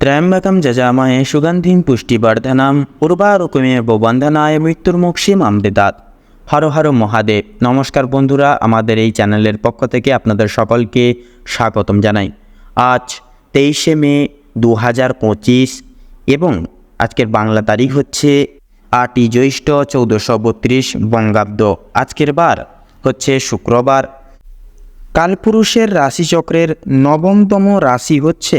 ত্র্যম্বকম যজামহে সুগন্ধিম পুষ্টিবর্ধনম উর্বারুকুমের বন্ধনায় মৃত্যুর্মুক্ষীম অমৃতাৎ হর হর মহাদেব নমস্কার বন্ধুরা আমাদের এই চ্যানেলের পক্ষ থেকে আপনাদের সকলকে স্বাগতম জানাই। আজ তেইশে মে দু হাজার পঁচিশ এবং আজকের বাংলা তারিখ হচ্ছে আটই জ্যৈষ্ঠ চৌদ্দশো বত্রিশ বঙ্গাব্দ। আজকের বার হচ্ছে শুক্রবার। কালপুরুষের রাশিচক্রের নবমতম রাশি হচ্ছে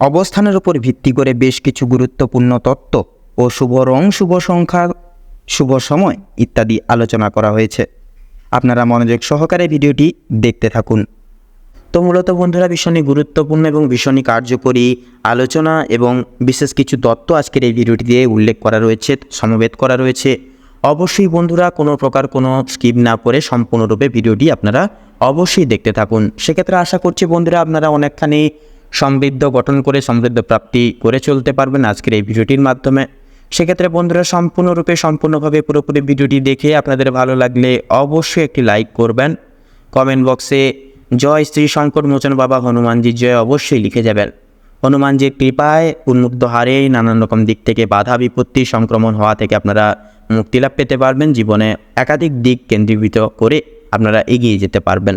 অবস্থানের উপর ভিত্তি করে বেশ কিছু গুরুত্বপূর্ণ তত্ত্ব ও শুভ রং, শুভ সংখ্যা, শুভ সময় ইত্যাদি আলোচনা করা হয়েছে। আপনারা মনোযোগ সহকারে ভিডিওটি দেখতে থাকুন। তো মূলত বন্ধুরা, ভীষণই গুরুত্বপূর্ণ এবং ভীষণই কার্যকরী আলোচনা এবং বিশেষ কিছু তত্ত্ব আজকের এই ভিডিওটিতে উল্লেখ করা রয়েছে, সমবেত করা রয়েছে। অবশ্যই বন্ধুরা, কোনো প্রকার কোনো স্কিপ না করে সম্পূর্ণরূপে ভিডিওটি আপনারা অবশ্যই দেখতে থাকুন। সেক্ষেত্রে আশা করছি বন্ধুরা, আপনারা অনেকখানি সমৃদ্ধ গঠন করে সমৃদ্ধ প্রাপ্তি করে চলতে পারবেন আজকের এই ভিডিওটির মাধ্যমে। সেক্ষেত্রে বন্ধুরা, সম্পূর্ণরূপে, সম্পূর্ণভাবে পুরোপুরি ভিডিওটি দেখে আপনাদের ভালো লাগলে অবশ্যই একটি লাইক করবেন। কমেন্ট বক্সে, জয় শ্রী শঙ্কর মোচন বাবা, হনুমানজি, জয় অবশ্যই লিখে যাবেন। হনুমানজির কৃপায় উন্মুক্ত হারে নানান রকম দিক থেকে বাধা, বিপত্তি, সংক্রমণ হওয়া থেকে আপনারা মুক্তিলাভ পেতে পারবেন। জীবনে একাধিক দিক কেন্দ্রীভূত করে আপনারা এগিয়ে যেতে পারবেন।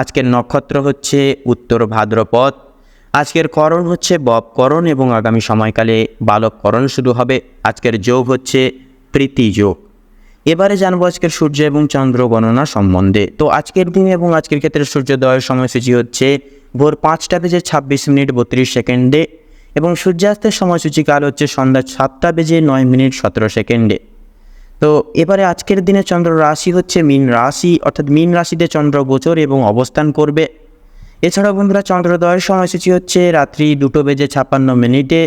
আজকের নক্ষত্র হচ্ছে উত্তর ভাদ্রপদ। আজকের করণ হচ্ছে ববকরণ এবং আগামী সময়কালে বালককরণ শুরু হবে। আজকের যোগ হচ্ছে প্রীতি যোগ। এবারে জানব আজকের সূর্য এবং চন্দ্র গণনা সম্বন্ধে। তো আজকের দিন এবং আজকের ক্ষেত্রে সূর্যোদয়ের সময়সূচি হচ্ছে ভোর পাঁচটা বেজে ছাব্বিশ মিনিট বত্রিশ সেকেন্ডে এবং সূর্যাস্তের সময়সূচি কাল হচ্ছে সন্ধ্যা সাতটা বেজে নয় মিনিট সতেরো সেকেন্ডে। তো এবারে আজকের দিনে চন্দ্র রাশি হচ্ছে মীন রাশি, অর্থাৎ মীন রাশিতে চন্দ্র গোচর এবং অবস্থান করবে। এছাড়াও বন্ধুরা, চন্দ্রোদয়ের সময়সূচি হচ্ছে রাত্রি দুটো বেজে ছাপ্পান্ন মিনিটে।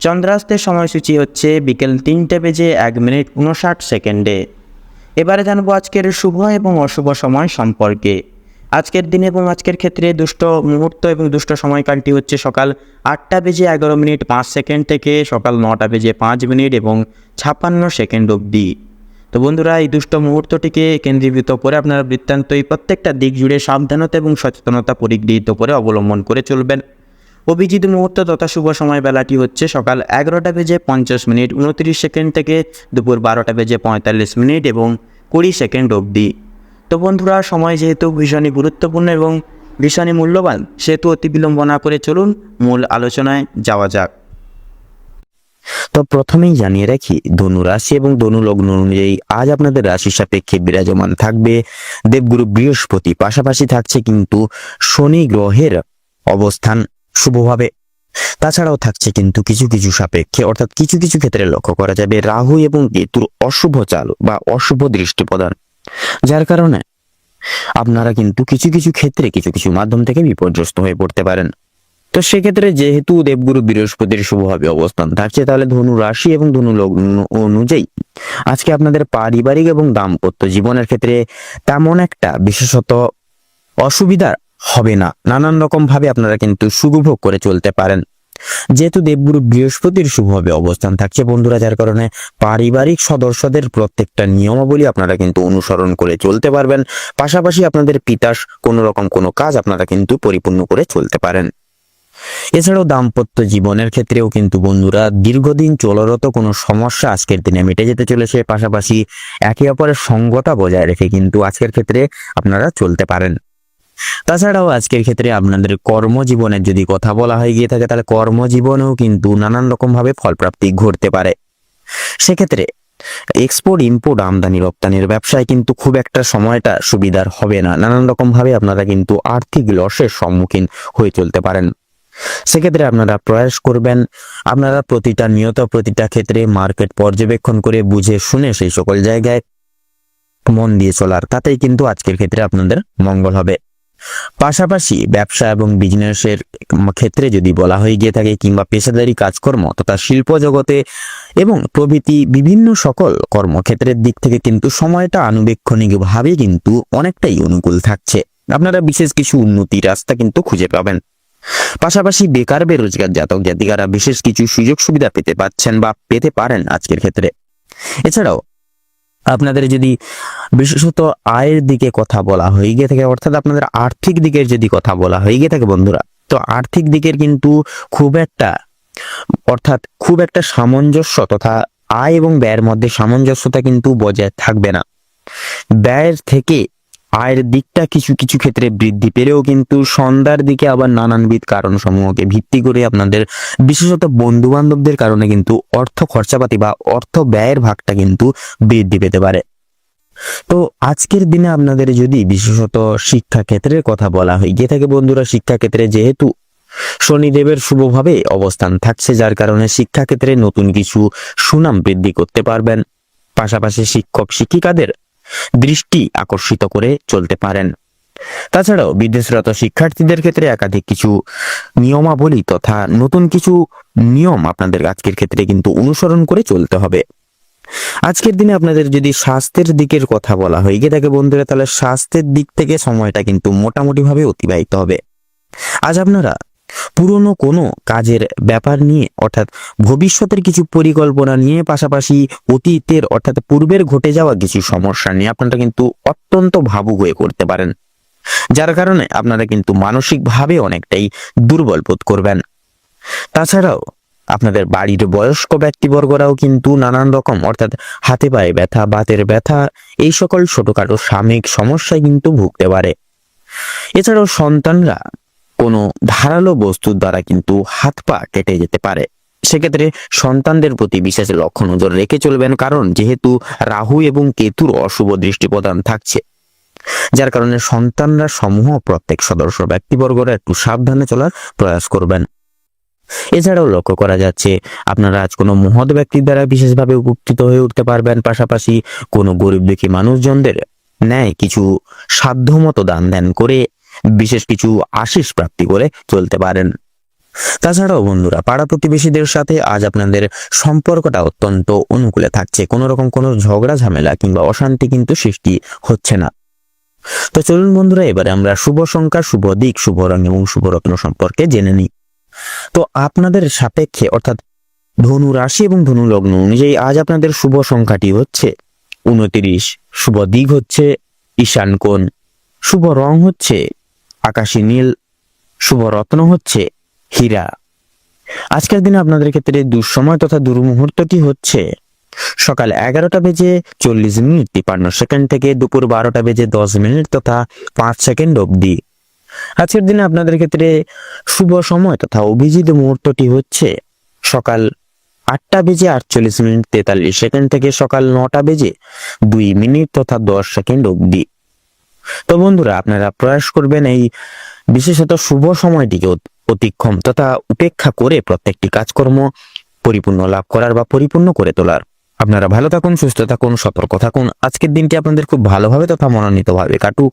চন্দ্রাস্তের সময়সূচি হচ্ছে বিকেল তিনটে বেজে এক মিনিট উনষাট সেকেন্ডে। এবারে জানব আজকের শুভ এবং অশুভ সময় সম্পর্কে। আজকের দিন এবং আজকের ক্ষেত্রে দুষ্ট মুহূর্ত এবং দুষ্ট সময়কালটি হচ্ছে সকাল আটটা বেজে এগারো মিনিট পাঁচ সেকেন্ড থেকে সকাল নটা বেজে পাঁচ মিনিট এবং ছাপ্পান্ন সেকেন্ড অবধি। তো বন্ধুরা, এই দুষ্ট মুহূর্তটিকে কেন্দ্রীভূত করে আপনারা বৃত্তান্ত এই প্রত্যেকটা দিক জুড়ে সাবধানতা এবং সচেতনতা পরিগৃহীত করে অবলম্বন করে চলবেন। অভিজিৎ মুহূর্ত তথা শুভ সময় বেলাটি হচ্ছে সকাল এগারোটা বেজে পঞ্চাশ মিনিট, উনত্রিশ সেকেন্ড থেকে দুপুর বারোটা বেজে পঁয়তাল্লিশ মিনিট এবং কুড়ি সেকেন্ড অবধি। তো বন্ধুরা, সময় যেহেতু ভীষণই গুরুত্বপূর্ণ এবং ভীষণই মূল্যবান, সেহেতু অতি বিলম্ব না করে চলুন মূল আলোচনায় যাওয়া যাক। তো প্রথমেই জানিয়ে রাখি, ধনু রাশি এবং ধনু লগ্ন অনুযায়ী আজ আপনাদের রাশির সাপেক্ষে বিরাজমান থাকবে দেবগুরু বৃহস্পতি। পাশাপাশি থাকছে কিন্তু শনি গ্রহের অবস্থান শুভভাবে। তাছাড়াও থাকছে কিন্তু কিছু কিছু সাপেক্ষে, অর্থাৎ কিছু কিছু ক্ষেত্রে লক্ষ্য করা যাবে রাহু এবং কেতুর অশুভ চাল বা অশুভ দৃষ্টি প্রদান। যার কারণে আপনারা কিন্তু কিছু কিছু ক্ষেত্রে কিছু কিছু মাধ্যম থেকে বিপর্যস্ত হয়ে পড়তে পারেন। তো সেক্ষেত্রে যেহেতু দেবগুরু বৃহস্পতির শুভভাবে অবস্থান থাকছে, তাহলে ধনু রাশি এবং ধনু লগ্ন অনুযায়ী আজকে আপনাদের পারিবারিক এবং দাম্পত্য জীবনের ক্ষেত্রে তেমন একটা বিশেষত অসুবিধা হবে না। নানান রকম ভাবে আপনারা কিন্তু সুখভোগ করে চলতে পারেন। যেহেতু দেবগুরু বৃহস্পতির শুভভাবে অবস্থান থাকছে, বন্ধুরা, যার কারণে পারিবারিক সদস্যদের প্রত্যেকটা নিয়মাবলী আপনারা কিন্তু অনুসরণ করে চলতে পারবেন। পাশাপাশি আপনাদের পিতার কোনো রকম কোনো কাজ আপনারা কিন্তু পরিপূর্ণ করে চলতে পারেন। এছাড়াও দাম্পত্য জীবনের ক্ষেত্রেও কিন্তু বন্ধুরা দীর্ঘদিন চলরত কোনো সমস্যা আজকের দিনে মিটে যেতে চলেছে। পাশাপাশি একে অপরের সঙ্গতা বজায় রেখে কিন্তু আজকের ক্ষেত্রে আপনারা চলতে পারেন। তাছাড়াও আজকের ক্ষেত্রে আপনাদের কর্মজীবনের যদি কথা বলা হয়ে, গিয়ে থাকে তাহলে কর্মজীবনেও কিন্তু নানান রকম ভাবে ফলপ্রাপ্তি ঘটতে পারে। সেক্ষেত্রে এক্সপোর্ট ইম্পোর্ট আমদানি, রপ্তানির ব্যবসায় কিন্তু খুব একটা সময়টা সুবিধার হবে না। নানান রকম ভাবে আপনারা কিন্তু আর্থিক লসের সম্মুখীন হয়ে চলতে পারেন। সেক্ষেত্রে আপনারা প্রয়াস করবেন। আপনারা প্রতিটা নিয়ত, প্রতিটা ক্ষেত্রে মার্কেট পর্যবেক্ষণ করে বুঝে শুনে সেই সকল জায়গায় মন দিয়ে চলার। তাতেই কিন্তু আজকের ক্ষেত্রে আপনাদের মঙ্গল হবে। পাশাপাশি ব্যবসা এবং বিজনেসের ক্ষেত্রে যদি বলা হয়ে গিয়ে থাকে কিংবা পেশাদারি কাজকর্ম তথা শিল্প জগতে এবং প্রভৃতি বিভিন্ন সকল কর্মক্ষেত্রের দিক থেকে কিন্তু সময়টা আনুবেক্ষণিকভাবে কিন্তু অনেকটাই অনুকূল থাকছে। আপনারা বিশেষ কিছু উন্নতি রাস্তা কিন্তু খুঁজে পাবেন। পাশাপাশি বেকার বেরোজগার জাতক জাতিকারা বিশেষ কিছু সুযোগ সুবিধা পেতে পাচ্ছেন বা পেতে পারেন আজকের ক্ষেত্রে। এছাড়াও, আপনাদের যদি বিশেষত আয়ের দিকে কথা বলা হয়ে গিয়ে থাকে, অর্থাৎ আপনাদের আর্থিক দিকের যদি কথা বলা হয়ে গিয়ে থাকে বন্ধুরা, তো আর্থিক দিকের কিন্তু খুব একটা, অর্থাৎ খুব একটা সামঞ্জস্য তথা আয় এবং ব্যয়ের মধ্যে সামঞ্জস্যতা কিন্তু বজায় থাকবে না। ব্যয়ের থেকে আয়ের দিকটা কিছু কিছু ক্ষেত্রে বৃদ্ধি পেলেও কিন্তু সন্ধ্যার দিকে আবার নানানবিধ কারণ সমূহকে ভিত্তি করে আপনাদের বিশেষত বন্ধু বান্ধবদের কারণে কিন্তু অর্থ খরচাপাতি বা অর্থ ব্যয়ের ভাগটা কিন্তু বৃদ্ধি পেতে পারে। তো আজকের দিনে আপনাদের যদি বিশেষত শিক্ষা ক্ষেত্রের কথা বলা হয়, গিয়ে থাকে বন্ধুরা শিক্ষা ক্ষেত্রে যেহেতু শনিদেবের শুভভাবে অবস্থান থাকছে, যার কারণে শিক্ষাক্ষেত্রে নতুন কিছু সুনাম বৃদ্ধি করতে পারবেন। পাশাপাশি শিক্ষক, শিক্ষিকাদের দৃষ্টি আকর্ষিত করে চলতে পারেন। তাছাড়াও বিদেশরত শিক্ষার্থীদের ক্ষেত্রে একাধিক কিছু নিয়মাবলী তথা নতুন কিছু নিয়ম আপনাদের আজকের ক্ষেত্রে কিন্তু অনুসরণ করে চলতে হবে। আজকের দিনে আপনাদের যদি স্বাস্থ্যের দিকের কথা বলা হয় গিয়ে থাকে বন্ধুরা, তাহলে স্বাস্থ্যের দিক থেকে সময়টা কিন্তু মোটামুটি ভাবে অতিবাহিত হবে। আজ আপনারা পুরনো কোনো কাজের ব্যাপার নিয়ে, অর্থাৎ ভবিষ্যতের কিছু পরিকল্পনা নিয়ে, পাশাপাশি অতীতের, অর্থাৎ পূর্বের ঘটে যাওয়া কিছু সমস্যা নিয়ে আপনারা কিন্তু অত্যন্ত ভাবুক হয়ে করতে পারেন। যার কারণে আপনারা কিন্তু মানসিকভাবে অনেকটাই দুর্বল বোধ করবেন। তাছাড়াও আপনাদের বাড়ির বয়স্ক ব্যক্তিবর্গরাও কিন্তু নানান রকম, অর্থাৎ হাতে পায়ে ব্যথা, বাতের ব্যথা, এই সকল ছোটখাটো সাময়িক সমস্যায় কিন্তু ভুগতে পারে। এছাড়াও সন্তানরা কোনো ধারালো বস্তুর দ্বারা কিন্তু হাত পা কেটে যেতে পারে। সেক্ষেত্রে সন্তানদের প্রতি বিশেষ লক্ষ্য নজর রেখে চলবেন, কারণ যেহেতু রাহু এবং কেতুর অশুভ দৃষ্টি প্রদান থাকছে। যার কারণে সন্তানরা সমূহ প্রত্যেক সদস্য ব্যক্তিবর্গরা একটু সাবধানে চলার প্রয়াস করবেন। এছাড়াও লক্ষ্য করা যাচ্ছে, আপনারা আজ কোনো মহৎ ব্যক্তির দ্বারা বিশেষভাবে উপকৃত হয়ে উঠতে পারবেন। পাশাপাশি কোনো গরিব দুঃখী মানুষজনদের ন্যায় কিছু সাধ্যমতো দান ধ্যান করে বিশেষ কিছু আশিস প্রাপ্তি করে চলতে পারেন। তাছাড়াও বন্ধুরা, পাড়া প্রতিবেশীদের সাথে আজ আপনাদের সম্পর্কটা অত্যন্ত অনুকূলে থাকছে। কোনো রকম কোনো ঝগড়া, ঝামেলা কিংবা অশান্তি কিন্তু সৃষ্টি হচ্ছে না। তো চলুন বন্ধুরা, এবারে আমরা শুভ সংখ্যা, শুভ দিক, শুভ রং এবং শুভ রত্ন সম্পর্কে জেনে নিই। তো আপনাদের সাপেক্ষে, অর্থাৎ ধনু রাশি এবং ধনু লগ্ন অনুযায়ী আজ আপনাদের শুভ সংখ্যাটি হচ্ছে উনতিরিশ শুভ দিক হচ্ছে ঈশান কোণ, শুভ রং হচ্ছে আকাশী নীল শুভ রত্ন হচ্ছে হীরা। আজকের দিনে আপনাদের ক্ষেত্রে দুঃসময় তথা দুর্মুহূর্তটি হচ্ছে সকাল এগারোটা বেজে চল্লিশ মিনিট তিপান্ন সেকেন্ড থেকে দুপুর বারোটা বেজে দশ মিনিট তথা পাঁচ সেকেন্ড অবধি। আজকের দিনে আপনাদের ক্ষেত্রে শুভ সময় তথা অভিজিৎ মুহূর্তটি হচ্ছে সকাল আটটা বেজে আটচল্লিশ মিনিট, তেতাল্লিশ সেকেন্ড থেকে সকাল নটা বেজে দুই মিনিট তথা দশ সেকেন্ড অবধি। তো বন্ধুরা, আপনারা প্রয়াস করবেন এই বিশেষত শুভ সময়টিকে অতিক্ষম তথা উপেক্ষা করে প্রত্যেকটি কাজকর্ম পরিপূর্ণ লাভ করার বা পরিপূর্ণ করে তোলার। আপনারা ভালো থাকুন, সুস্থ থাকুন, সতর্ক থাকুন। আজকের দিনটি আপনাদের খুব ভালোভাবে তথা মনোনীতভাবে কাটুক।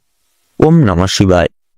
ওম নমঃ শিবায়।